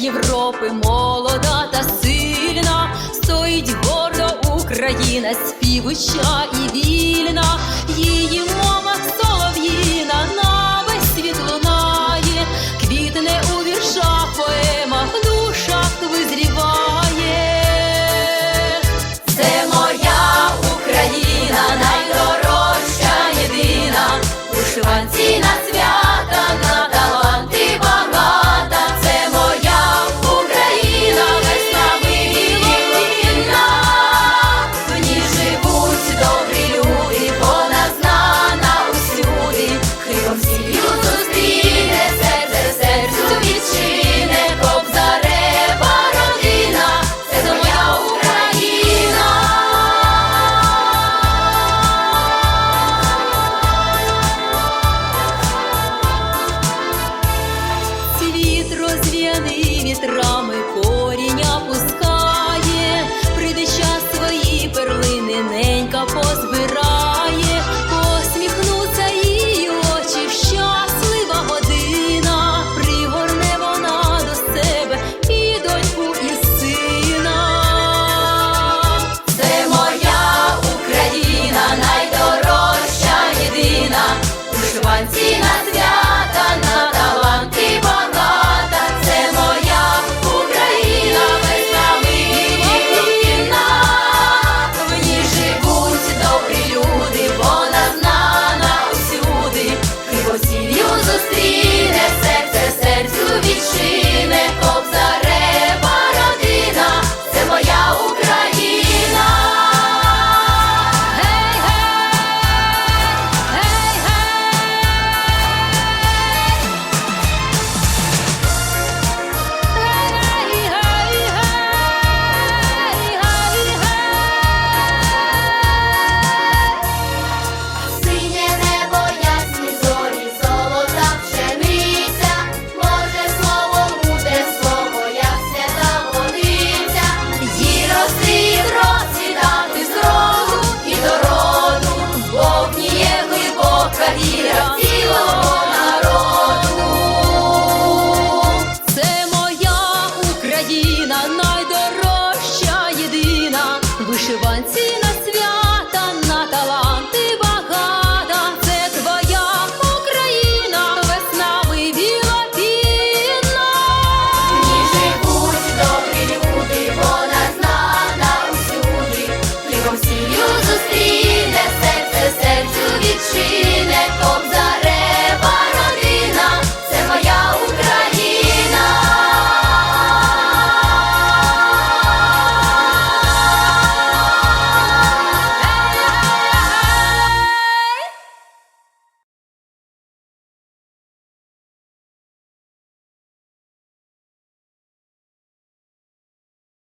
Європи молода та сильна, стоїть гордо Україна, співуча і вільна. Її spadiro